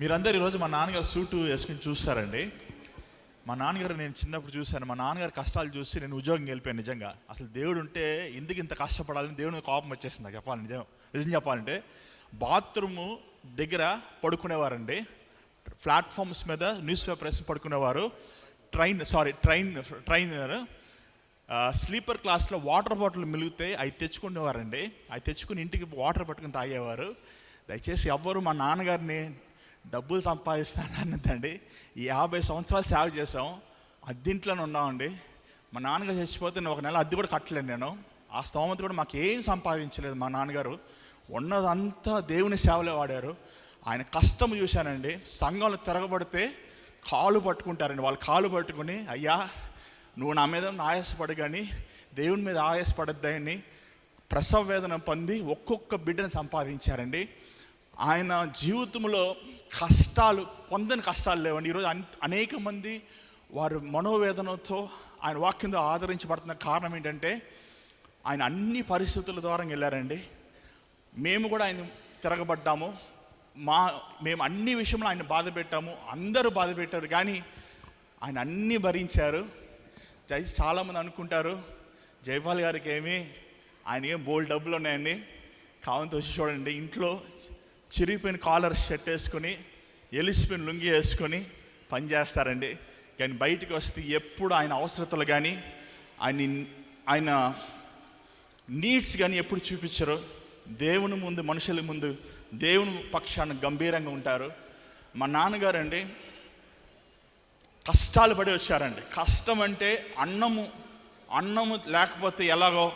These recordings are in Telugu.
మీరందరూ ఈరోజు మా నాన్నగారు సూటు వేసుకుని చూస్తారండి. మా నాన్నగారు నేను చిన్నప్పుడు చూశాను. మా నాన్నగారు కష్టాలు చూసి నేను ఉద్యోగం వెళ్ళిపోయాను నిజంగా. అసలు దేవుడు ఉంటే ఎందుకు ఇంత కష్టపడాలని దేవుని కోపం వచ్చేసింది నాకు చెప్పాలి. నిజం నిజం చెప్పాలంటే బాత్రూము దగ్గర పడుకునేవారండి. ప్లాట్ఫామ్స్ మీద news papers పడుకునేవారు. Train sorry train train sleeper క్లాస్లో వాటర్ బాటిల్ మిలిగితే అవి తెచ్చుకునేవారండి. అవి తెచ్చుకుని ఇంటికి వాటర్ పట్టుకుని తాగేవారు. దయచేసి ఎవ్వరు మా నాన్నగారిని డబ్బులు సంపాదిస్తానన్నదండి ఈ యాభై సంవత్సరాలు సేవ చేసాం అద్దీంట్లోనే ఉన్నామండి. మా నాన్నగారు చచ్చిపోతే నేను ఒక నెల అద్దె కూడా కట్టలేను నేను. ఆ స్తోమత కూడా మాకు ఏం సంపాదించలేదు మా నాన్నగారు. ఉన్నదంతా దేవుని సేవలో వాడారు. ఆయన కష్టం చూశానండి. సంఘంలో తిరగబడితే కాలు పట్టుకుంటారండి. వాళ్ళు కాలు పట్టుకుని అయ్యా నువ్వు నా మీద ఆయాసపడు కానీ దేవుని మీద ఆయాసపడద్దని ప్రసవ వేదన పొంది ఒక్కొక్క బిడ్డను సంపాదించారండి. ఆయన జీవితంలో కష్టాలు పొందని కష్టాలు లేవండి. ఈరోజు అనేక మంది వారు మనోవేదనతో ఆయన వాక్యంతో ఆదరించబడుతున్న కారణం ఏంటంటే ఆయన అన్ని పరిస్థితుల ద్వారా వెళ్ళారండి. మేము కూడా ఆయన తిరగబడ్డాము. మా మేము అన్ని విషయంలో ఆయన బాధ పెట్టాము. అందరూ బాధ పెట్టారు కానీ ఆయన అన్నీ భరించారు. జై చాలామంది అనుకుంటారు జైపాల్ గారికి ఏమి ఆయన ఏం బోల్డ్ డబ్బులు ఉన్నాయండి. కావంతో వచ్చి చూడండి. ఇంట్లో చిరిగిపోయిన కాలర్ షర్ట్ వేసుకొని ఎలిసిపోయిన లుంగి వేసుకొని పని చేస్తారండి కానీ బయటికి వస్తే ఎప్పుడు ఆయన అవసరతలు కానీ ఆయన ఆయన నీడ్స్ కానీ ఎప్పుడు చూపించరు. దేవుని ముందు మనుషుల ముందు దేవుని పక్షాన గంభీరంగా ఉంటారు. మా నాన్నగారు అండి కష్టాలు పడి వచ్చారండి. కష్టం అంటే అన్నము అన్నము లేకపోతే ఎలాగో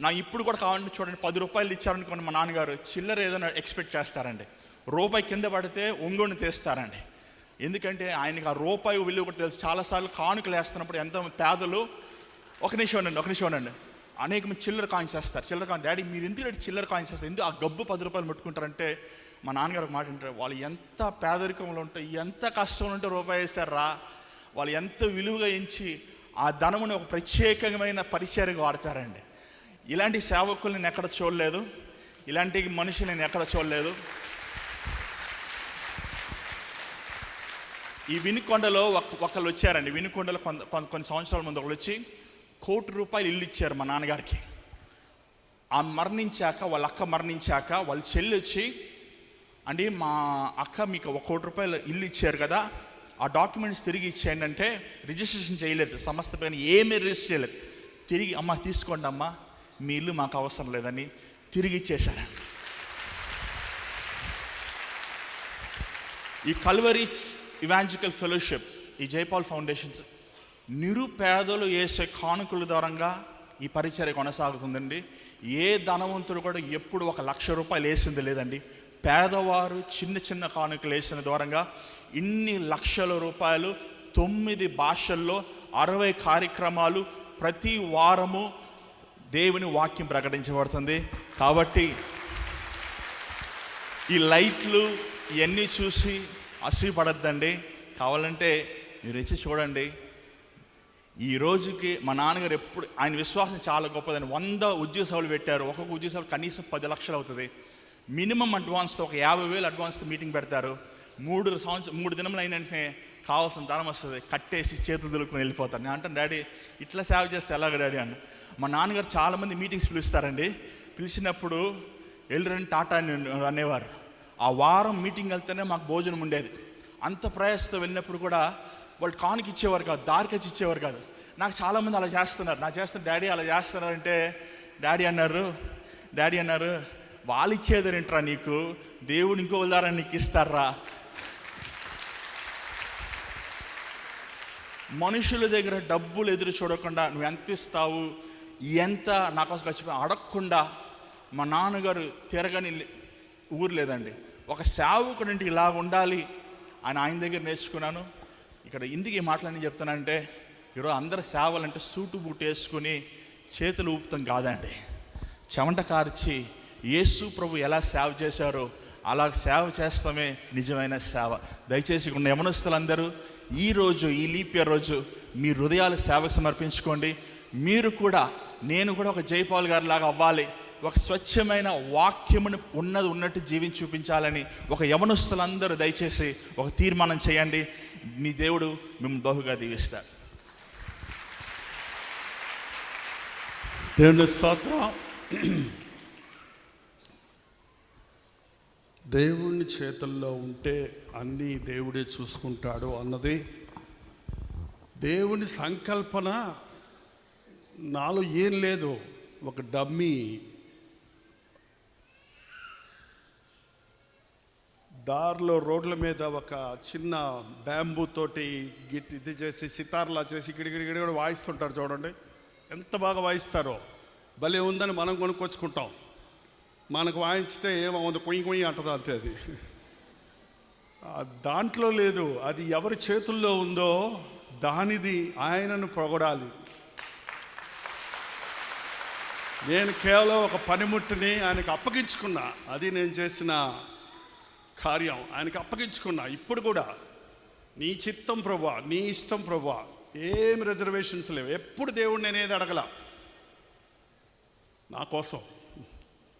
నా ఇప్పుడు కూడా కావాలంటే చూడండి పది రూపాయలు ఇచ్చారనుకోండి మా నాన్నగారు చిల్లర ఏదైనా ఎక్స్పెక్ట్ చేస్తారండి. రూపాయి కింద పడితే ఒంగోని తీస్తారండి. ఎందుకంటే ఆయనకి ఆ రూపాయి విలువ కూడా తెలుసు. చాలాసార్లు కానుకలు వేస్తున్నప్పుడు ఎంతో పేదలు ఒక నిమిషం ఉండండి ఒక నిమిషం ఉండండి. అనేక మంది చిల్లర కాయిన్స్ వేస్తారు. చిల్లర కాయిన్ డాడీ మీరు ఎందుకు చిల్లర కాయిన్స్ వేస్తారు? ఎందుకు ఆ గబ్బు పది రూపాయలు ముట్టుకుంటారంటే? మా నాన్నగారు మాట అంటారు వాళ్ళు ఎంత పేదరికంలో ఉంటే ఎంత కష్టంలో ఉంటే రూపాయి వేస్తారా వాళ్ళు ఎంత విలువగా ఎంచి ఆ ధనముని ఒక ప్రత్యేకమైన పరిచయకు వాడతారండి. ఇలాంటి సేవకులు నేను ఎక్కడ చూడలేదు. ఇలాంటి మనుషులు నేను ఎక్కడ చూడలేదు. ఈ వినుకొండలో ఒక ఒకళ్ళు వచ్చారండి. వినుకొండలో కొంత కొంత- కొన్ని సంవత్సరాల ముందు ఒకళ్ళు వచ్చి కోటి రూపాయలు ఇల్లు ఇచ్చారు మా నాన్నగారికి. ఆ మరణించాక వాళ్ళ అక్క మరణించాక వాళ్ళ చెల్లి వచ్చి అండి మా అక్క మీకు ఒక కోటి రూపాయలు ఇల్లు ఇచ్చారు కదా ఆ డాక్యుమెంట్స్ తిరిగి ఇచ్చేయండి అంటే రిజిస్ట్రేషన్ చేయలేదు. సంస్థ పైన ఏమీ రిజిస్టర్ చేయలేదు. తిరిగి అమ్మ తీసుకోండి అమ్మా మీ ఇల్లు మాకు అవసరం లేదని తిరిగి ఇచ్చేశాడు ఈ కల్వరీ ఇవాంజికల్ ఫెలోషిప్ ఈ జైపాల్ ఫౌండేషన్స్ నిరుపేదలు వేసే కానుకల ద్వారంగా ఈ పరిచర్య కొనసాగుతుందండి. ఏ ధనవంతుడు కూడా ఎప్పుడు ఒక లక్ష రూపాయలు వేసింది లేదండి. పేదవారు చిన్న చిన్న కానుకలు వేసిన ద్వారంగా ఇన్ని లక్షల రూపాయలు తొమ్మిది భాషల్లో అరవై కార్యక్రమాలు ప్రతి వారము దేవుని వాక్యం ప్రకటించబడుతుంది. కాబట్టి ఈ లైట్లు ఇవన్నీ చూసి అసూయపడద్దండి కావాలంటే మీరు వచ్చి చూడండి. ఈ రోజుకి మా నాన్నగారు ఎప్పుడు ఆయన విశ్వాసం చాలా గొప్పదని వంద ఉద్యోగ సభలు పెట్టారు. ఒక్కొక్క ఉద్యోగ సభలు కనీసం పది లక్షలు అవుతుంది. మినిమం అడ్వాన్స్తో ఒక యాభై వేలు అడ్వాన్స్తో మీటింగ్ పెడతారు. మూడు సంవత్సరం మూడు దినములు అయిన వెంటనే కావాల్సిన ధనం వస్తుంది. కట్టేసి చేతులు దులుపుకొని వెళ్ళిపోతారు. నేను అంటాను డాడీ ఇట్లా సేవ చేస్తే ఎలాగ డాడీ? అన్న. మా నాన్నగారు చాలామంది మీటింగ్స్ పిలుస్తారండి. పిలిచినప్పుడు వెళ్ళరని టాటా అనేవారు. ఆ వారం మీటింగ్ వెళ్తేనే మాకు భోజనం ఉండేది. అంత ప్రయాసంతో వెళ్ళినప్పుడు కూడా వాళ్ళు కానుక ఇచ్చేవారు కాదు దారికచ్చి ఇచ్చేవారు కాదు. నాకు చాలామంది అలా చేస్తున్నారు. నా చేస్తున్న డాడీ అలా చేస్తున్నారంటే డాడీ అన్నారు డాడీ అన్నారు వాళ్ళు ఇచ్చేదేంట్రా నీకు? దేవుడు ఇంకో ద్వారా నీకు ఇస్తారా? మనుషుల దగ్గర డబ్బులు ఎదురు చూడకుండా నువ్వు ఎంత ఇస్తావు? ఎంత నా కోసం అడగకుండా మా నాన్నగారు తిరగని లే- ఊరు లేదండి. ఒక సేవకుడింటికి ఇలా ఉండాలి అని ఆయన దగ్గర నేర్చుకున్నాను. ఇక్కడ ఇందుకు ఈ మాటలన్నీ చెప్తానంటే ఈరోజు అందరు సేవలంటే సూటు బూట్ వేసుకుని చేతులు ఊపుతాం కాదండి. చెమట కార్చి యేసు ప్రభు ఎలా సేవ చేశారో అలా సేవ చేస్తామే నిజమైన సేవ. దయచేసి ఉన్న యమనస్తులందరూ ఈ రోజు ఈ లీప్ ఇయర్ రోజు మీ హృదయాలు సేవ సమర్పించుకోండి. మీరు కూడా నేను కూడా ఒక జైపాల్ గారి లాగా అవ్వాలి. ఒక స్వచ్ఛమైన వాక్యమును ఉన్నది ఉన్నట్టు జీవించి చూపించాలని ఒక యవనస్తులందరూ దయచేసి ఒక తీర్మానం చేయండి. మీ దేవుడు మేము బహుగా దీవిస్తాడు. దేవుని స్తోత్రం. దేవుని చేతుల్లో ఉంటే అన్నీ దేవుడే చూసుకుంటాడు అన్నది దేవుని సంకల్పన నాలో ఏం లేదు ఒక డమ్మీ దారిలో రోడ్ల మీద ఒక చిన్న బ్యాంబూ తోటి గిట్ ఇది చేసి సితార్లా చేసి గిడిగిడిగిడి కూడా వాయిస్తుంటారు చూడండి. ఎంత బాగా వాయిస్తారో. భలే ఉందని మనం కొనుక్కొచ్చుకుంటాం. మనకు వాయించితే ఏమవుంది కొయ్యి కొయ్యి అంటది అంతే అది. దాంట్లో లేదు. అది ఎవరి చేతుల్లో ఉందో దానిది ఆయనను పొగడాలి. నేను కేవలం ఒక పనిముట్టుని ఆయనకు అప్పగించుకున్నా. అది నేను చేసిన కార్యం ఆయనకి అప్పగించుకున్నా. ఇప్పుడు కూడా నీ చిత్తం ప్రభా నీ ఇష్టం ప్రభా ఏం రిజర్వేషన్స్ లేవు. ఎప్పుడు దేవుడు నేనేది అడగల? నా కోసం.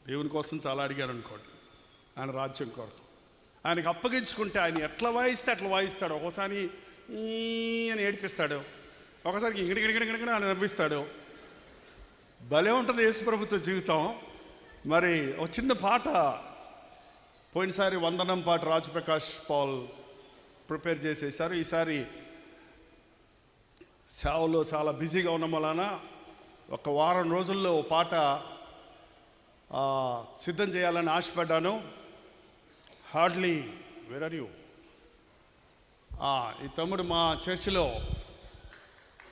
దేవుని కోసం చాలా అడిగాడు అనుకోండి. ఆయన రాజ్యం కొరకు ఆయనకి అప్పగించుకుంటే ఆయన ఎట్లా వాయిస్తే అట్లా వాయిస్తాడు. ఒకసారి అని ఏడిపిస్తాడు. ఒకసారి ఇంగడిగిడిగిడిగిడి అని నవ్విస్తాడు. భలే ఉంటుంది యేసు ప్రభుత్వ జీవితం. మరి ఒక చిన్న పాట. పోయినసారి వందనం పాట రాజు ప్రకాష్ పాల్ ప్రిపేర్ చేసేసారు. ఈసారి సేవలో చాలా బిజీగా ఉన్న వలన ఒక వారం రోజుల్లో ఓ పాట సిద్ధం చేయాలని ఆశపడ్డాను. హార్డ్లీ వేర్ ఆర్ యూ ఈ తమ్ముడు మా చర్చిలో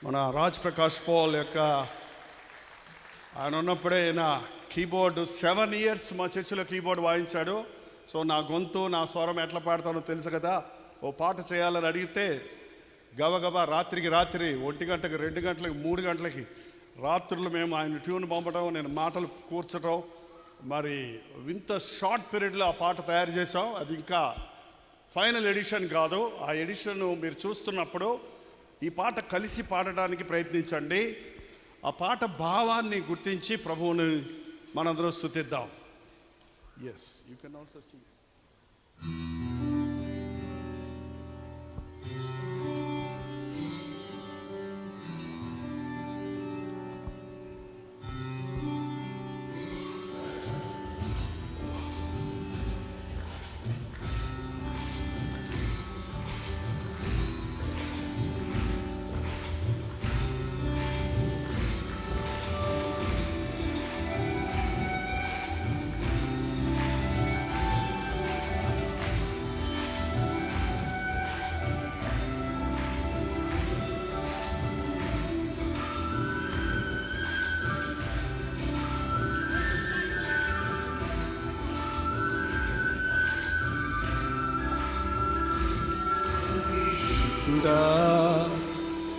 మన రాజ్ ప్రకాష్ పాల్ యొక్క ఆయన ఉన్నప్పుడే నా కీబోర్డు సెవెన్ ఇయర్స్ మా చర్చిలో కీబోర్డ్ వాయించాడు. సో నా గొంతు నా స్వరం ఎట్లా పాడతానో తెలుసు కదా. ఓ పాట చేయాలని అడిగితే గబగబా రాత్రికి రాత్రి ఒంటి గంటకి రెండు గంటలకి మూడు గంటలకి రాత్రులు మేము ఆయన ట్యూన్ పంపడం నేను మాటలు కూర్చడం మరి ఇంత షార్ట్ పీరియడ్లో ఆ పాట తయారు చేసాం అది ఇంకా ఫైనల్ ఎడిషన్ కాదు. ఆ ఎడిషన్ మీరు చూస్తున్నప్పుడు ఈ పాట కలిసి పాడడానికి ప్రయత్నించండి. ఆ పాట భావాన్ని గుర్తించి ప్రభువుని మనందరం స్థుతిద్దాం yes you can also see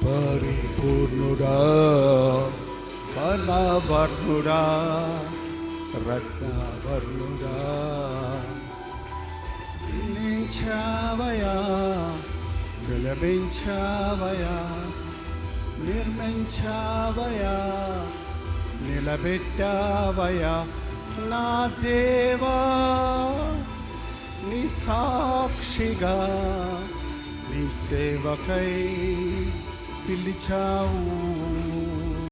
పరిపూర్ణుడా వనవర్ణుడా రత్నవర్ణుడా. నించావయా విలపించావయా నిర్మించావయా నిలబెట్టావయా నా దేవా నీ సాక్షిగా నీ సేవకై పిలిచావు.